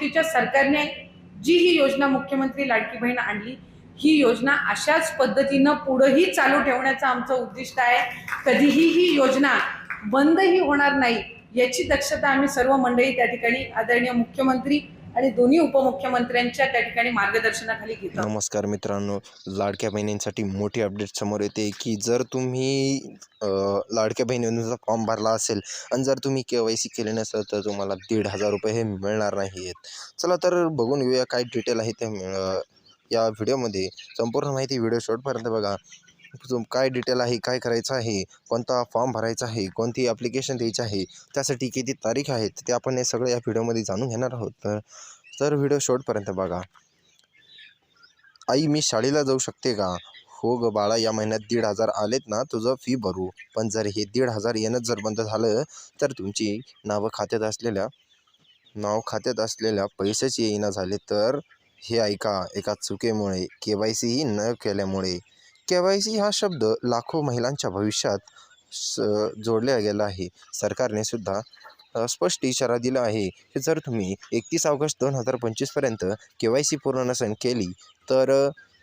महायुतीच्या सरकारने जी ही योजना मुख्यमंत्री लाडकी बहीण आणली ही योजना अशाच पद्धतीनं पुढंही चालू ठेवण्याचं आमचं उद्दिष्ट आहे. कधीही ही योजना बंदही होणार नाही याची दक्षता आम्ही सर्व मंडळी त्या ठिकाणी आदरणीय मुख्यमंत्री आणि दोन्ही उपमुख्यमंत्र्यांच्या त्या ठिकाणी मार्गदर्शनाखाली घेतो नमस्कार मित्रांनो लाडक्या बहिणींसाठी मोठी अपडेट समोर येते की जर तुम्ही लाडक्या बहिणींचा फॉर्म भरला असेल आणि जर तुम्ही के वाय सी केले नसेल तर तुम्हाला दीड हजार रुपये हे मिळणार नाही आहेत चला तर बघून घेऊया काय डिटेल आहे ते या व्हिडिओमध्ये संपूर्ण माहिती व्हिडिओ शॉर्टपर्यंत बघा. काय डिटेल आहे काय करायचं आहे कोणता फॉर्म भरायचा आहे कोणती ॲप्लिकेशन द्यायची आहे त्यासाठी किती तारीख आहेत ते आपण हे सगळं या व्हिडिओमध्ये जाणून घेणार आहोत. तर तर व्हिडिओ शेवटपर्यंत बघा. आई मी शाळेला जाऊ शकते का? हो ग बाळा या महिन्यात दीड हजार आलेत ना तुझं फी भरू. पण जर हे दीड हजार येणंच जर बंद झालं तर तुमची नावं खात्यात असलेल्या नाव खात्यात असलेल्या पैसेच येईना झाले. तर हे ऐका एका चुकीमुळे के वाय सीही न केल्यामुळे के वाय सी हा शब्द लाखो महिलांच्या भविष्यात स जोडला गेला आहे. सरकारने सुद्धा स्पष्ट इशारा दिला आहे की जर तुम्ही एकतीस ऑगस्ट दोन हजार पंचवीसपर्यंत के वाय सी पूर्ण नसेल केली तर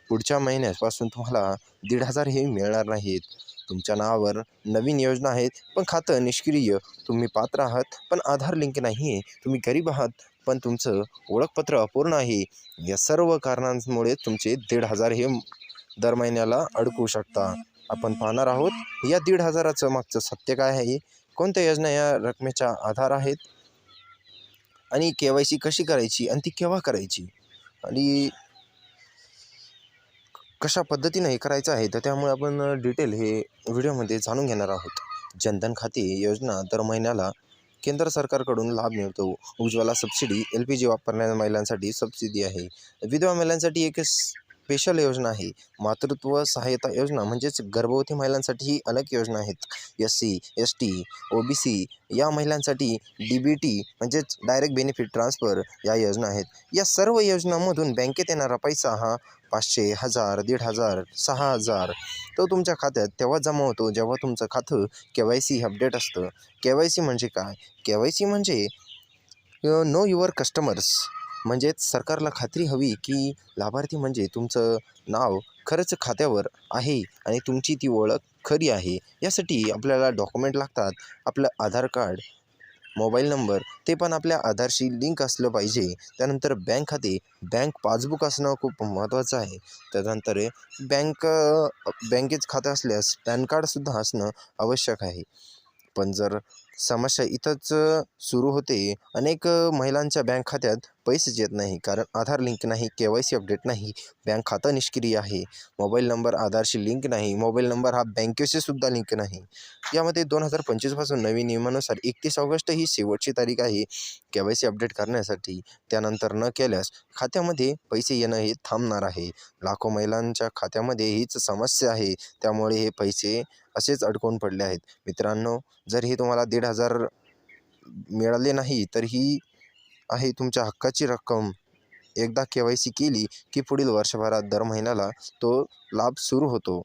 पुढच्या महिन्यापासून तुम्हाला दीड हजार हे मिळणार नाहीत. तुमच्या नावावर नवीन योजना आहेत पण खातं निष्क्रिय तुम्ही पात्र आहात पण आधार लिंक नाही आहे तुम्ही गरीब आहात पण तुमचं ओळखपत्र अपूर्ण आहे. या सर्व कारणांमुळे तुमचे दीड हजार हे दर महिन्याला अडकू शकता. आपण पाहणार आहोत या दीड हजाराचं मागचं सत्य काय आहे? कोणत्या योजना या रकमेच्या आधार आहेत? आणि के वाय सी कशी करायची आणि ती केव्हा करायची? आणि कशा पद्धतीने हे करायचं आहे? तर त्यामुळे आपण डिटेल हे व्हिडिओमध्ये जाणून घेणार आहोत. जनधन खाते योजना दर महिन्याला केंद्र सरकारकडून लाभ मिळतो. Ujjwala subsidy L P G वापरणाऱ्या महिलांसाठी सबसिडी आहे. विधवा महिलांसाठी एक स्पेशल योजना आहे. मातृत्व सहायता योजना म्हणजेच गर्भवती महिलांसाठी ही अनेक योजना आहेत. S C S T O B C या महिलांसाठी डी बी टी म्हणजेच डायरेक्ट बेनिफिट ट्रान्सफर या योजना आहेत. या सर्व योजनांमधून बँकेत येणारा पैसा हा पाचशे हजार दीड हजार सहा हजार तो तुमच्या खात्यात तेव्हा जमा होतो जेव्हा तुमचं खातं के वाय सी अपडेट असतं. के वाय सी म्हणजे काय? के वाय सी म्हणजे नो युअर कस्टमर्स म्हणजेच सरकारला खात्री हवी की लाभार्थी म्हणजे तुमचं नाव खरंच खात्यावर आहे आणि तुमची ती ओळख खरी आहे. यासाठी आपल्याला डॉक्युमेंट लागतात. आपलं आधार कार्ड मोबाईल नंबर ते पण आपल्या आधारशी लिंक असलं पाहिजे. त्यानंतर बँक खाते. बँक पासबुक असणं खूप महत्त्वाचं आहे. त्यानंतर बँक बँकेत खातं असल्यास पॅन कार्डसुद्धा असणं आवश्यक आहे. पण जर समस्या इथंच सुरू होते अनेक महिलांच्या बँक खात्यात पैसेच येत नाही कारण आधार लिंक नाही के वाय सी अपडेट नाही बँक खातं निष्क्रिय आहे मोबाईल नंबर आधारशी लिंक नाही मोबाईल नंबर हा बँकेशी सुद्धा लिंक नाही. यामध्ये दोन हजार पंचवीसपासून नवीन नियमानुसार एकतीस ऑगस्ट ही शेवटची तारीख आहे के वाय सी अपडेट करण्यासाठी. त्यानंतर न केल्यास खात्यामध्ये पैसे येणं हे थांबणार आहे. लाखो महिलांच्या खात्यामध्ये हीच समस्या आहे त्यामुळे हे पैसे असेच अडकून पडले आहेत. मित्रांनो जर हे तुम्हाला दीड हजार मिळाले नाही तर ही आहे. तुमच्या हक्काची रक्कम एकदा के वाय सी केली की पुढील वर्षभरात दर महिन्याला तो लाभ सुरू होतो.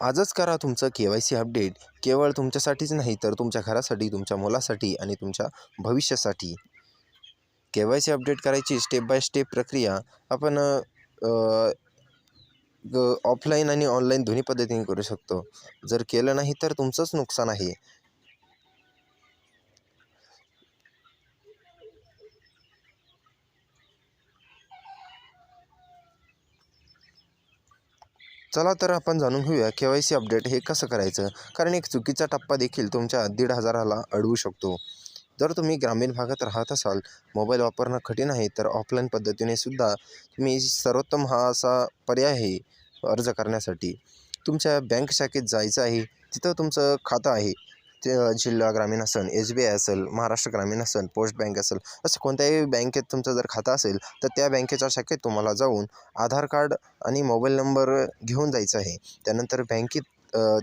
आजच करा तुमचं के वाय सी अपडेट. केवळ तुमच्यासाठीच नाही तर तुमच्या घरासाठी तुमच्या मुलासाठी आणि तुमच्या भविष्यासाठी. के वाय सी अपडेट करायची स्टेप बाय स्टेप प्रक्रिया. आपण ऑफलाईन आणि ऑनलाईन दोन्ही पद्धतीने करू शकतो. जर केलं नाही तर तुमचंच नुकसान आहे. चला तर आपण जाणून घेऊया के वाय सी अपडेट हे कसं करायचं? कारण एक चुकीचा टप्पा देखील तुमच्या दीड हजाराला अडवू शकतो. जर तुम्ही ग्रामीण भागात राहत असाल मोबाईल वापरणं कठीण आहे तर ऑफलाईन पद्धतीने सुद्धा तुम्ही सर्वोत्तम हा असा पर्याय आहे अर्ज करण्यासाठी. तुमच्या बँक शाखेत जायचं आहे तिथं तुमचं खातं आहे. ते जिल्हा ग्रामीण असेल एस बी आय असेल महाराष्ट्र ग्रामीण असेल पोस्ट बँक असेल असं कोणत्याही बँकेत तुमचं जर खातं असेल तर त्या बँकेच्या शाखेत तुम्हाला जाऊन आधार कार्ड आणि मोबाईल नंबर घेऊन जायचं आहे. त्यानंतर बँकेत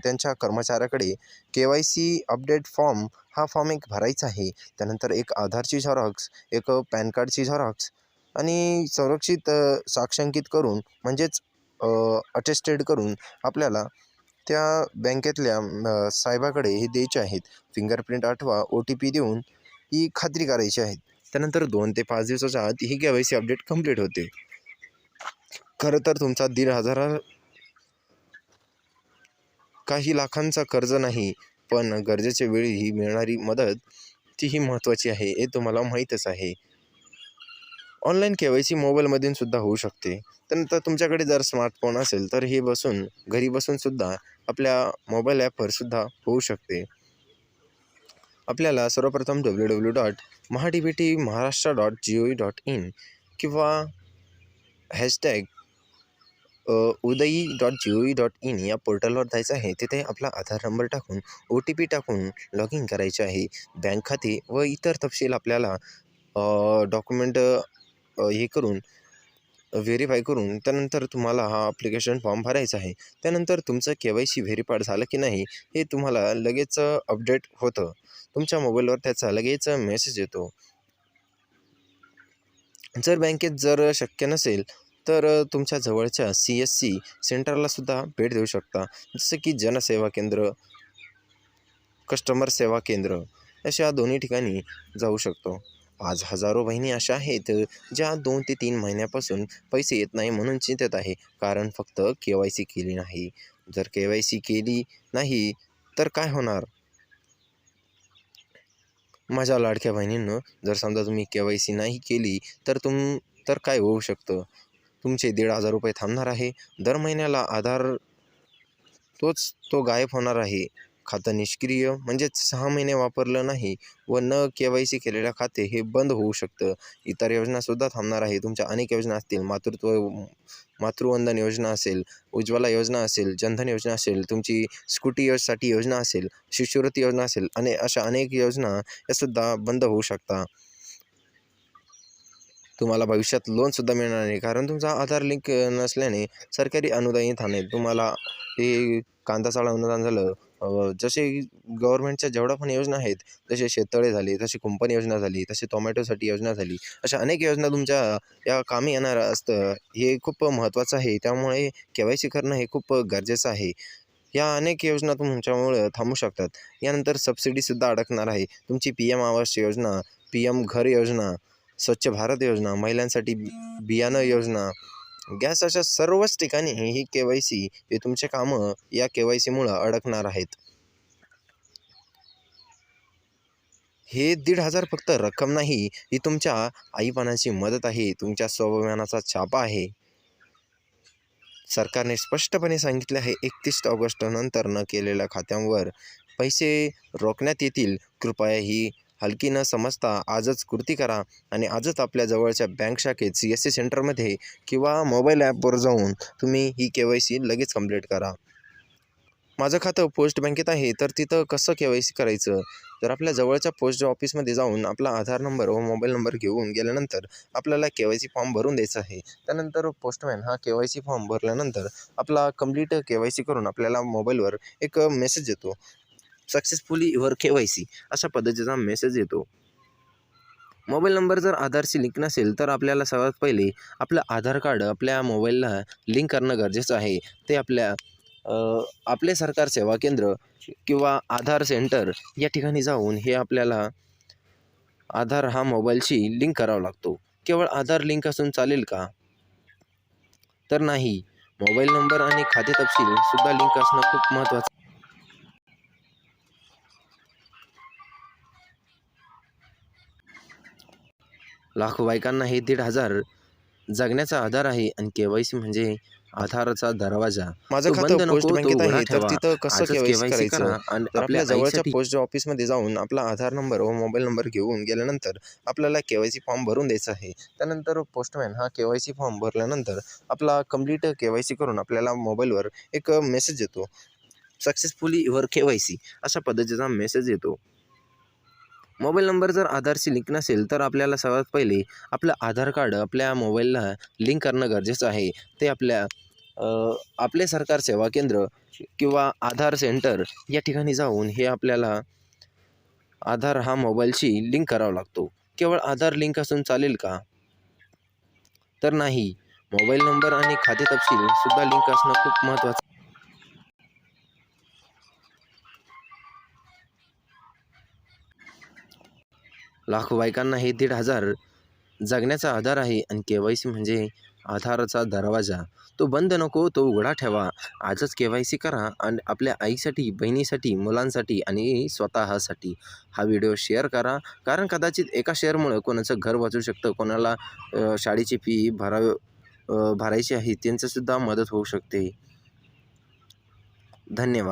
त्यांच्या कर्मचाऱ्याकडे K Y C update form हा फॉर्म एक भरायचा आहे. त्यानंतर एक आधारची झेरॉक्स एक पॅन कार्डची झेरॉक्स आणि संरक्षित साक्षांकित करून म्हणजेच अटेस्टेड करून आपल्याला त्या बँकेतल्या साहेबाकडे हे द्यायचे आहेत. फिंगरप्रिंट आठवा ओ टी पी देऊन ही खात्री करायची आहे. त्यानंतर दोन ते पाच दिवसाच्या आत ही K Y C update complete होते. खरं तर तुमचा दीड हजारा काही लाखांचा कर्ज नाही पण गरजेच्या वेळी ही मिळणारी मदत तीही महत्त्वाची आहे हे तुम्हाला माहीतच आहे. ऑनलाईन के वाय सी मोबाईलमधून सुद्धा होऊ शकते. त्यानंतर तुमच्याकडे जर स्मार्टफोन असेल तर हे बसून घरी बसून सुद्धा आपल्या मोबाईल ॲपवर सुद्धा होऊ शकते. आपल्याला सर्वप्रथम W W dot Maha D B T Maharashtra dot G O dot in किंवा hashtag Udayi dot G O dot in या पोर्टलवर जायचं आहे. तिथे आपला आधार नंबर टाकून ओ टी पी टाकून लॉग इन करायचे आहे. बँक खाते व इतर तपशील आपल्याला डॉक्युमेंट हे करून व्हेरीफाय करून त्यानंतर तुम्हाला हा ॲप्लिकेशन फॉर्म भरायचा आहे. त्यानंतर तुमचं के वाय सी व्हेरीफाईड झालं की नाही हे तुम्हाला लगेच अपडेट होतं. तुमच्या मोबाईलवर त्याचा लगेच मेसेज येतो. जर बँकेत जर शक्य नसेल तर तुमच्या जवळच्या सी एस सी सेंटरलासुद्धा भेट देऊ शकता. जसं की जनसेवा केंद्र कस्टमर सेवा केंद्र अशा दोन्ही ठिकाणी जाऊ शकतो. आज हजारो बहिणी अशा आहेत ज्या दोन ते तीन महिन्यापासून पैसे येत नाही म्हणून चिंतेत आहे. कारण फक्त के वाय सी केली नाही. जर के वाय सी केली नाही तर काय होणार? माझ्या लाडक्या बहिणींनो जर समजा तुम्ही के वाय सी नाही केली तर तुम तर काय होऊ शकतं? तुमचे दीड हजार रुपये थांबणार आहे. दर महिन्याला आधार तोच तो गायब होणार आहे. खातं निष्क्रिय म्हणजेच सहा महिने वापरलं नाही व न के वाय सी केलेलं खाते हे बंद होऊ शकतं. इतर योजनासुद्धा थांबणार आहे. तुमच्या अनेक योजना असतील. मातृत्व मातृवंदन योजना असेल उज्ज्वला योजना असेल जनधन योजना असेल तुमची स्कूटी योजसाठी योजना असेल शिष्यवृत्ती योजना असेल आणि अशा अनेक योजना यासुद्धा बंद होऊ शकता. तुम्हाला भविष्यात लोनसुद्धा मिळणार नाही. कारण तुमचा आधार लिंक नसल्याने सरकारी अनुदानित थाने तुम्हाला हे कांदा चाळा अनुदान झालं. जसे गव्हर्नमेंटच्या जेवढ्या पण योजना आहेत जसे शेततळे झाले तशी कुंपण योजना झाली तशी टोमॅटोसाठी योजना झाली अशा अनेक योजना तुमच्या या कामी येणार असतं. हे खूप महत्त्वाचं आहे. त्यामुळे के वाय सी करणं हे खूप गरजेचं आहे. या अनेक योजना तुमच्यामुळं थांबू शकतात. यानंतर सबसिडीसुद्धा अडकणार आहे. तुमची P M Awas Yojana P M घर योजना स्वच्छ भारत योजना महिलांसाठी बियाणं योजना गॅस अशा सर्वच ठिकाणी ही के वाय सी हे तुमचे कामं या के वाय सीमुळं अडकणार आहेत. हे दीड हजार फक्त रक्कम नाही ही तुमच्या आईपणाची मदत आहे तुमच्या स्वाभिमानाचा छापा आहे. सरकारने स्पष्टपणे सांगितले आहे एकतीस ऑगस्ट नंतर न केलेल्या खात्यांवर पैसे रोखण्यात येतील कृपया ही हलकी न समजता आजच कृती करा आणि आजच आपल्या जवळच्या बँक शाखेत सी एस सी सेंटरमध्ये किंवा मोबाईल ॲपवर जाऊन तुम्ही ही के वाय सी लगेच कंप्लीट करा. माझं खातं पोस्ट बँकेत आहे तर तिथं कसं के वाय सी करायचं? तर आपल्या जवळच्या पोस्ट ऑफिसमध्ये जाऊन आपला आधार नंबर व मोबाईल नंबर घेऊन गेल्यानंतर आपल्याला के वाय सी फॉर्म भरून द्यायचा आहे. त्यानंतर पोस्टमॅन हा के वाय सी फॉर्म भरल्यानंतर आपला कंप्लीट के वाय सी करून आपल्याला मोबाईलवर एक मेसेज येतो. Successfully your K Y C अशा पद्धतीचा मेसेज येतो. मोबाईल नंबर जर आधारशी लिंक नसेल तर आपल्याला सर्वात पहिले आपलं आधार कार्ड आपल्या मोबाईलला लिंक करणं गरजेचं आहे. ते आपल्या आपले सरकार सेवा केंद्र किंवा आधार सेंटर या ठिकाणी जाऊन हे आपल्याला आधार हा मोबाईलशी लिंक करावा लागतो. केवळ आधार लिंक असून चालेल का? तर नाही. मोबाईल नंबर आणि खाते तपशील सुद्धा लिंक असणं खूप महत्त्वाचं लाखो बायकांना हे दीड हजार जगण्याचा आधार आहे आणि के वाय सी म्हणजे आधाराचा दरवाजा. माझं खातं पोस्ट बँकेत आहे तर. तिथं कसं आजच के वाय सी KYC करायचं? करा आणि आपल्या जवळच्या पोस्ट ऑफिसमध्ये जाऊन आपला आधार नंबर व मोबाईल नंबर घेऊन गेल्यानंतर आपल्याला के वाय सी फॉर्म भरून द्यायचा आहे. त्यानंतर पोस्टमॅन हा के वाय सी फॉर्म भरल्यानंतर आपला कंप्लीट के वाय सी करून आपल्याला मोबाईलवर एक मेसेज येतो. Successfully your K Y C अशा पद्धतीचा मेसेज येतो. मोबाईल नंबर जर आधारशी लिंक नसेल तर आपल्याला सर्वात पहिले आपलं आधार कार्ड आपल्या मोबाईलला लिंक करणं गरजेचं आहे. ते आपल्या आपले सरकार सेवा केंद्र किंवा आधार सेंटर या ठिकाणी जाऊन हे आपल्याला आधार हा मोबाईलशी लिंक करावा लागतो. केवळ आधार लिंक असून चालेल का? तर नाही. मोबाईल नंबर आणि खाते तपशील सुद्धा लिंक असणं खूप महत्त्वाचं लाखो बायकांना हे दीड हजार जगण्याचा आधार आहे आणि के वाय सी म्हणजे आधाराचा दरवाजा. तो बंद नको तो उघडा ठेवा. आजच के वाय सी करा आणि आपल्या आईसाठी बहिणीसाठी मुलांसाठी आणि स्वतःसाठी हा व्हिडिओ शेअर करा. कारण कदाचित एका शेअरमुळं कोणाचं घर वाचू शकतं कोणाला शाळेची फी भराव भरायची आहे त्यांचंसुद्धा मदत होऊ शकते. धन्यवाद.